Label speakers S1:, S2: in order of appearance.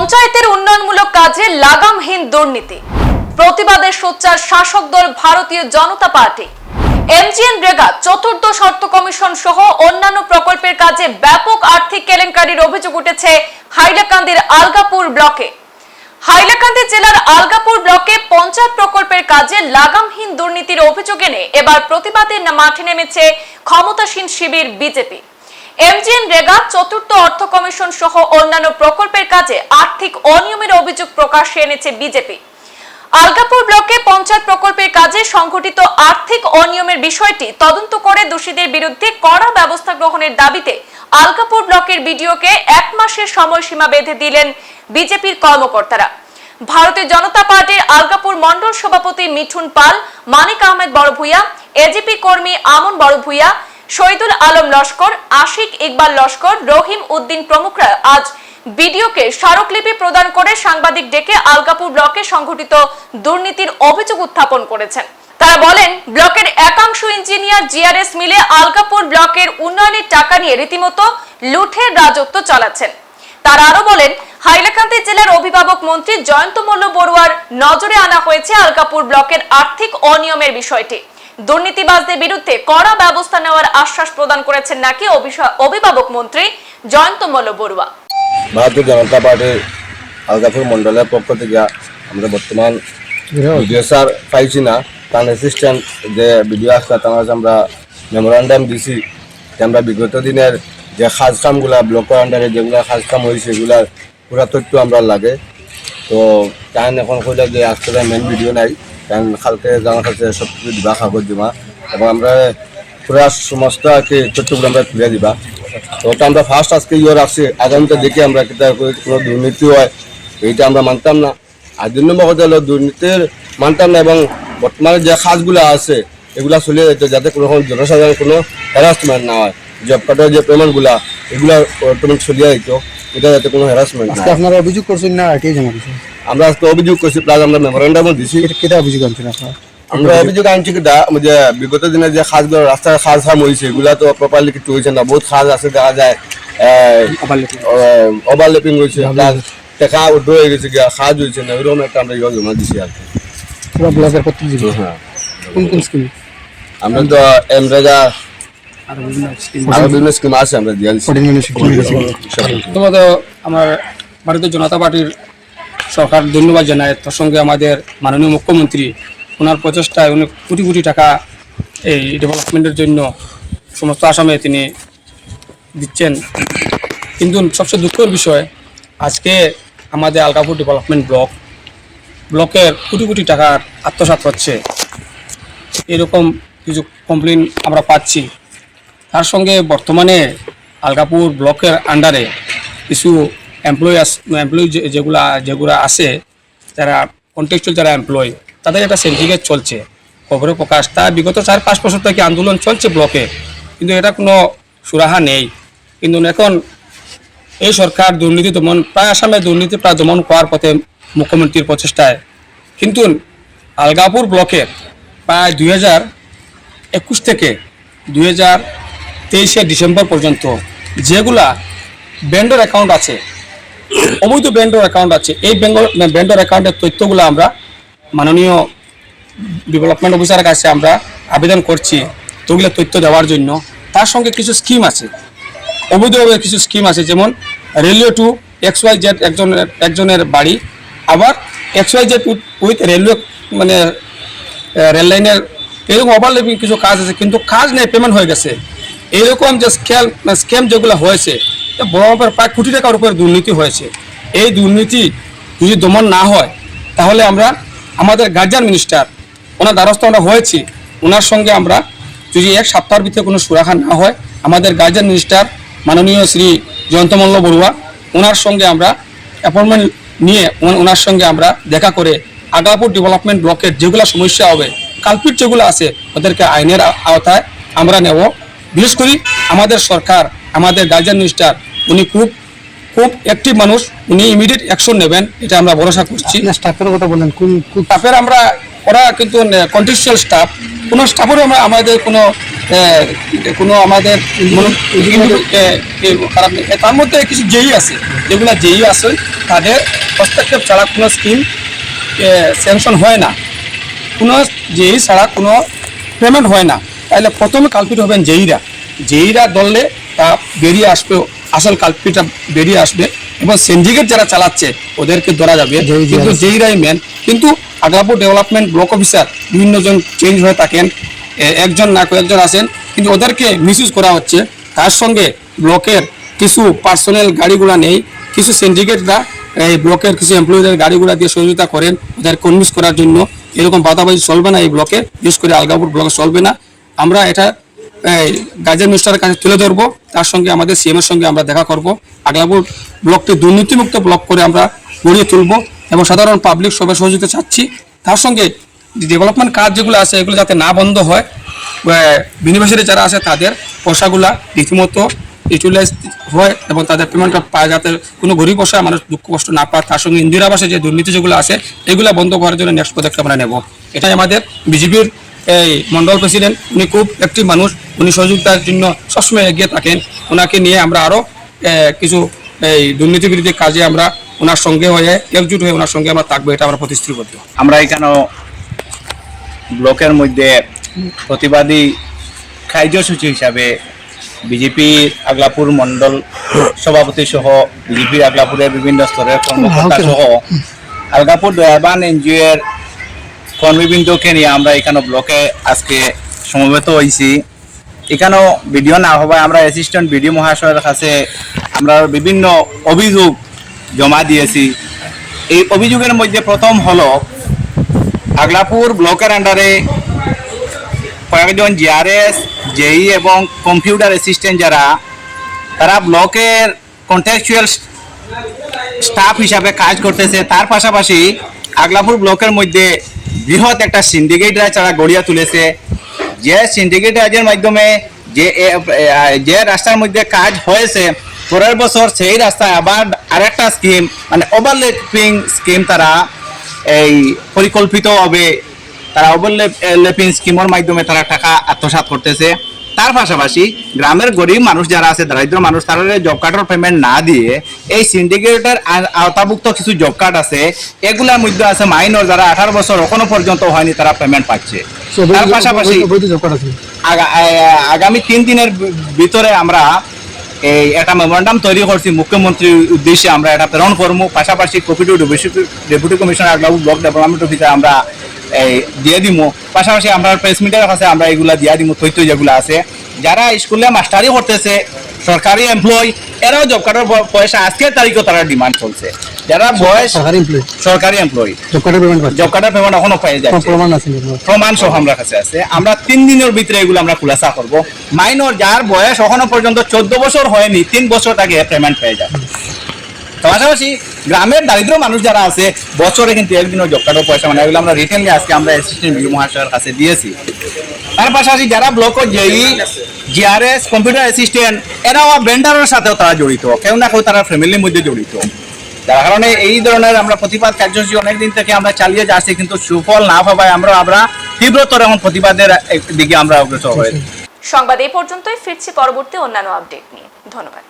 S1: পঞ্চায়েতের উন্নয়নমূলক কাজে লাগামহীন দুর্নীতি। প্রতিবাদের সোচ্চার শাসক দল ভারতীয় জনতা পার্টি। এমজিএন রেগা চতুর্দশ অর্থ কমিশন সহ অন্যান্য প্রকল্পের কাজে ব্যাপক আর্থিক কেলেঙ্কারির অভিযোগ উঠেছে হাইলাকান্দির আলগাপুর ব্লকে। হাইলাকান্দি জেলার আলগাপুর ব্লকে পঞ্চায়েত প্রকল্পের কাজে লাগামহীন দুর্নীতির অভিযোগ এনে এবার প্রতিবাদের মাঠে নেমেছে ক্ষমতাসীন শিবির বিজেপি। এমজিএন রেগা চতুর্থ অর্থ কমিশন সহ অন্যান্য প্রকল্পের কাজে আর্থিক অনিয়মের অভিযোগ প্রকাশ্যে এনেছে বিজেপি। আলগাপুর ব্লকে পঞ্চায়েত প্রকল্পের কাজে সংঘটিত আর্থিক অনিয়মের বিষয়টি তদন্ত করে দোষীদের বিরুদ্ধে কড়া ব্যবস্থা গ্রহণের দাবিতে আলগাপুর ব্লকের বিডিওকে এক মাসের সময়সীমা বেঁধে দিলেন বিজেপির কর্মকর্তারা। ভারতীয় জনতা পার্টির আলগাপুর মন্ডল সভাপতি মিঠুন পাল, মানিক আহমেদ বড়ভূইয়া এজিপি কর্মী আমন বড়ভূইয়া শহীদুল আলম লস্কর, আশিক ইকবাল লস্কর, রহিম উদ্দিন প্রমুখরা আজ বিডিওকে স্মারকলিপি প্রদান করে সাংবাদিক ডেকে আলগাপুর ব্লকে সংঘটিত দুর্নীতির অভিযোগ উত্থাপন করেছেন। তারা বলেন, ব্লকের একাংশ ইঞ্জিনিয়ার জিআরএস মিলে আলগাপুর ব্লকের উন্নয়নের টাকা নিয়ে রীতিমতো লুঠের রাজত্ব চালাচ্ছেন। তারা আরও বলেন, হাইলাকান্দি জেলার অভিভাবক মন্ত্রী জয়ন্ত মল্ল বড়ুয়ার নজরে আনা হয়েছে আলকাপুর ব্লকের আর্থিক অনিয়মের বিষয়টি। দুর্নীতিবাজদের বিরুদ্ধে কড়া ব্যবস্থা নেওয়ার আশ্বাস প্রদান করেছেন নাকি অভিভাবক মন্ত্রী জয়ন্ত মল্ল বড়ুয়া।
S2: ভারতীয় জনতা পার্টির আলগাপুর মন্ডলের পক্ষ থেকে আমরা বর্তমান স্যার পাইছি না। তার অ্যাসিস্ট্যান্ট যে বিডিও আসছে তার আমরা মেমোরান্ডাম দিছি আমরা বিগত দিনের যে খাজ কামগুলা ব্লকের আন্ডারে যেগুলো খাজ কাম হয়েছে এগুলার পুরা তথ্য আমরা লাগে। তো তাই এখন কইলে যে আজকে মেন ভিডিও নাই। কালকে জানা কাছে সব কিছু দিবা, কাগজ দিবা। এবং আমরা পুরা সমস্ত তথ্যগুলো আমরা তুলে দিবা। তো ওটা আমরা ফার্স্ট আজকে ইয়ে রাখছি। আগামীতে দেখি আমরা কোনো দুর্নীতি হয়, এইটা আমরা মানতাম না। আর দুই নম্বর কথা হলো, দুর্নীতির মানতাম না এবং বর্তমানে যে কাজগুলো আছে, এগুলা চলে যেত যাতে কোনো রকম জনসাধারণ কোনো হ্যারাসমেন্ট না হয়। জব কার্ডের যে পেমেন্টগুলা এগুলা অটোমেটিক চলিয়ে যেত এটা যাতে কোনো হ্যারাসমেন্ট
S3: আজকে আপনারা অভিযোগ করছেন না কে জমা দিয়েছেন
S2: আমরা আজকে অভিযোগ করছি প্লাস আমরা মেমোরেন্ডামও দিছি।
S3: কেটা অভিযোগ আনছেন আপনারা?
S2: আমরা অভিযোগ আনছি কি যে বিগত দিনে যে খাসগুলো রাস্তার খাস খাম হয়েছে এগুলা তো প্রপারলি কিছু হয়েছে না বহুত খাস আছে দেখা যায় ওভারলেপিং হয়েছে টেকা উদ্র হয়ে গেছে খাজ হয়েছে না ওইরকম একটা আমরা ইয়ে জমা দিছি আর
S3: পুরো ব্লকের প্রত্যেক
S2: হ্যাঁ।
S3: কোন কোন স্কিম
S2: আমরা তো এমরেগা
S3: আর বিভিন্ন স্কিম
S2: আরও বিভিন্ন স্কিম আছে আমরা
S4: প্রথমত আমার ভারতীয় জনতা পার্টির সরকার ধন্যবাদ জানায়। তার সঙ্গে আমাদের মাননীয় মুখ্যমন্ত্রী ওনার প্রচেষ্টায় উনি কোটি কোটি টাকা এই ডেভেলপমেন্টের জন্য সমস্ত আসামে তিনি দিচ্ছেন। কিন্তু সবচেয়ে দুঃখের বিষয় আজকে আমাদের আলকাপুর ডেভেলপমেন্ট ব্লক ব্লকের কোটি কোটি টাকার আত্মসাৎ হচ্ছে। এরকম কিছু কমপ্লেন আমরা পাচ্ছি। তার সঙ্গে বর্তমানে আলগাপুর ব্লকের আন্ডারে কিছু এমপ্লয়ি এমপ্লয়ি যেগুলা যেগুলা আছে, যারা কন্টেক্সুয়াল যারা এমপ্লয় তাদের একটা সিন্ডিকেট চলছে। খবরে প্রকাশ, তা বিগত চার পাঁচ বছর থেকে আন্দোলন চলছে ব্লকে, কিন্তু এটা কোনো সুরাহা নেই। কিন্তু এখন এই সরকার দুর্নীতি দমন, প্রায় আসামে দুর্নীতি প্রায় দমন করার পথে মুখ্যমন্ত্রীর প্রচেষ্টায়। কিন্তু আলগাপুর ব্লকের প্রায় দুই হাজার একুশ থেকে দুই হাজার তেইশে ডিসেম্বর পর্যন্ত যেগুলা ব্যান্ডর অ্যাকাউন্ট আছে, অবৈধ ব্যান্ডর অ্যাকাউন্ট আছে, এই বেঙ্গল ব্যান্ডর অ্যাকাউন্টের তথ্যগুলো আমরা মাননীয় ডেভেলপমেন্ট অফিসারের কাছে আমরা আবেদন করছি ওগুলো তথ্য দেওয়ার জন্য। তার সঙ্গে কিছু স্কিম আছে, অবৈধভাবে কিছু স্কিম আছে, যেমন railway to X Y Z একজনের একজনের বাড়ি, আবার X Y Z with railway মানে রেললাইনের এরকম ওভারলেপিং কিছু কাজ আছে, কিন্তু কাজ নেই পেমেন্ট হয়ে গেছে। এইরকম যে স্ক্যাম স্ক্যাম যেগুলো হয়েছে তা বড় মাপের প্রায় কোটি টাকার উপরে দুর্নীতি হয়েছে। এই দুর্নীতি যদি দমন না হয়, তাহলে আমরা আমাদের গার্জিয়ান মিনিস্টার ওনার দ্বারস্থ আমরা হয়েছি। ওনার সঙ্গে আমরা যদি এক সপ্তাহের ভিতরে কোনো সুরাহা না হয়, আমাদের গার্জিয়ান মিনিস্টার মাননীয় শ্রী জয়ন্তমল্ল বড়ুয়া, ওনার সঙ্গে আমরা অ্যাপয়েন্টমেন্ট নিয়ে ওনার সঙ্গে আমরা দেখা করে আগাপুর ডেভেলপমেন্ট ব্লকের যেগুলো সমস্যা হবে কালপিট যেগুলো আছে, ওদেরকে আইনের আওতায় আমরা নেব। বিশেষ করে আমাদের সরকার আমাদের গার্জিয়ান মিনিস্টার উনি খুব খুব অ্যাক্টিভ মানুষ উনি ইমিডিয়েট অ্যাকশন নেবেন এটা আমরা ভরসা করছি।
S3: স্টাফের কথা বলেন কোন
S4: তারপরে আমরা ওরা কিন্তু কন্টেকচুয়াল স্টাফ কোনো স্টাফেরও আমরা আমাদের কোনো কোনো আমাদের খারাপ নেই। তার মধ্যে কিছু যেই আছে যেগুলো যেই আছে তাদের হস্তক্ষেপ ছাড়া কোনো স্কিম স্যাংশন হয় না। কোনো যেই ছাড়া কোনো পেমেন্ট হয় না। তাহলে প্রথমে কালপিট হবেন যেইরা যেইরা দললে তা বেরিয়ে আসবে আসল কালপিটা বেরিয়ে আসবে এবং সিন্ডিকেট যারা চালাচ্ছে ওদেরকে ধরা যাবে। কিন্তু
S3: আছে।
S4: যেইরাই মেন কিন্তু আগ্রাপুর ডেভেলপমেন্ট ব্লক অফিসার বিভিন্ন জন চেঞ্জ হয়ে থাকেন একজন না কয়েকজন আছেন কিন্তু ওদেরকে মিসইউজ করা হচ্ছে। তার সঙ্গে ব্লকের কিছু পার্সোনাল গাড়িগুলা নেই কিছু সিন্ডিকেটরা এই ব্লকের কিছু এমপ্লয়ীদের গাড়িগুলো দিয়ে সহযোগিতা করেন ওদের কনভিন্স করার জন্য। এরকম বাধাবাজি চলবে না এই ব্লকে বিশেষ করে আলগাপুর ব্লকে চলবে না। আমরা এটা গাজের মিনিস্টারের কাছে তুলে ধরবো। তার সঙ্গে আমাদের সিএমের সঙ্গে আমরা দেখা করব। আগলাপুর ব্লককে দুর্নীতিমুক্ত ব্লক করে আমরা গড়িয়ে তুলবো এবং সাধারণ পাবলিক সবাই সহযোগিতা চাচ্ছি। তার সঙ্গে ডেভেলপমেন্ট কাজ যেগুলো আছে, এগুলো যাতে না বন্ধ হয় বেনিফিশিয়ারি যারা আছে তাদের পয়সাগুলা রীতিমতো ইউটিলাইজ হয় এবং তাদের পেমেন্টটা পায় যাতে কোনো গরিব পয়সা মানুষ দুঃখ কষ্ট না পায়। তার সঙ্গে ইন্দিরা আবাসে যে দুর্নীতি যেগুলো আছে, এগুলো বন্ধ করার জন্য নেক্সট পদক্ষেপ আমরা নেব। এটাই আমাদের বিজেপির এই মন্ডল প্রেসিডেন্ট উনি খুব একটি মানুষ। উনি সহযোগিতার জন্য সবসময় এগিয়ে থাকেন। ওনাকে নিয়ে আমরা আরও কিছু এই দুর্নীতি বিরোধী কাজে আমরা ওনার সঙ্গে হয়ে একজুট হয়ে ওনার সঙ্গে আমরা থাকব এটা আমরা প্রতিশ্রুতিবদ্ধ
S5: আমরা এখানেও ব্লকের মধ্যে প্রতিবাদী কার্যসূচি হিসাবে বিজেপির আগলাপুর মন্ডল সভাপতি সহ বিজেপির আগলাপুরের বিভিন্ন স্তরের কর্মকর্তা সহ আলগাপুর দয়াবান এনজিও এর কর্মীবৃন্দকে নিয়ে আমরা এখানে ব্লকে আজকে সমবেত হয়েছি এখানেও ভিডিও না হওয়ায় আমরা অ্যাসিস্ট্যান্ট বিডিও মহাশয়ের কাছে আমরা বিভিন্ন অভিযোগ জমা দিয়েছি। এই অভিযোগের মধ্যে প্রথম হলো, আগলাপুর ব্লকের আন্ডারে কয়েকজন G R S J E এবং কম্পিউটার অ্যাসিস্ট্যান্ট যারা, তারা ব্লকের কন্ট্রাকচুয়াল স্টাফ হিসাবে কাজ করতেছে। তার পাশাপাশি আগলাপুর ব্লকের মধ্যে বৃহৎ একটা সিন্ডিকেট রাজ তারা গড়িয়া তুলেছে। যে সিন্ডিকেট রাজের মাধ্যমে যে যে রাস্তার মধ্যে কাজ হয়েছে, পরের বছর সেই রাস্তায় আবার আরেকটা স্কিম মানে ওভারলেপিং স্কিম তারা এই পরিকল্পিত হবে তারা ওভারলেপিং স্কিমের মাধ্যমে তারা টাকা আত্মসাত করতেছে। তার পাশাপাশি গ্রামের গরিব মানুষ যারা আছে দারিদ্র মানুষ তারা জব কার্ডের পেমেন্ট না দিয়ে এই সিন্ডিকেটের আওতাভুক্ত কিছু জব কার্ড আছে এগুলার মধ্যে আছে মাইনর যারা আঠারো বছর এখনও পর্যন্ত হয়নি তারা পেমেন্ট পাচ্ছে। তার পাশাপাশি আগামী তিন দিনের ভিতরে আমরা এই একটা মেমোরান্ডাম তৈরি করছি মুখ্যমন্ত্রীর উদ্দেশ্যে আমরা এটা প্রেরণ করব। পাশাপাশি copy to deputy commissioner block development অফিসে আমরা এই দিয়ে দিমু। পাশাপাশি আমরা প্রেস মিডিয়ার কাছে আমরা এগুলা দিয়া দিমু তথ্য যেগুলো আছে। যারা স্কুলে মাস্টারি করতেছে সরকারি এমপ্লয় এরাও জব কার্ডের পয়সা আজকের তারিখও তারা ডিমান্ড চলছে যারা বয়স
S3: সরকারি এমপ্লয়ি
S5: সরকারি এমপ্লয়
S3: জব কার্ডের পেমেন্ট
S5: জব কার্ডের পেমেন্ট এখনও
S3: কোনো
S5: যাচ্ছে।
S3: প্রমাণ আছে
S5: প্রমাণ সহ আমরা কাছে আছে। আমরা তিন দিনের ভিতরে এগুলো আমরা খুলাসা করব। মাইনর যার বয়স এখনও পর্যন্ত চোদ্দ বছর হয়নি তিন বছর তাকে পেমেন্ট পেয়ে যাবে পাশাপাশি গ্রামের দারিদ্র মানুষ যারা আছে, বছরে কিন্তু একদিনও জব কার্ডের পয়সা মানে এগুলো আমরা রিটেনলি আজকে আমরা অ্যাসিস্ট্যান্ট বিউ মহাশয়ের কাছে দিয়েছি। তার পাশাপাশি যারা block J E G R S computer assistant এরাও ভেন্ডারের সাথেও তারা জড়িত। কেউ না কেউ তারা ফ্যামিলির মধ্যে জড়িত। যার কারণে এই ধরনের আমরা প্রতিবাদ কার্যসূচি অনেকদিন থেকে আমরা চালিয়ে যাচ্ছি, কিন্তু সুফল না পাওয়ায় আমরা আমরা তীব্রতর এখন প্রতিবাদের দিকে আমরা অগ্রসর হয়েছি।
S1: সংবাদ এই পর্যন্তই, ফিরছি পরবর্তী অন্যান্য আপডেট নিয়ে। ধন্যবাদ।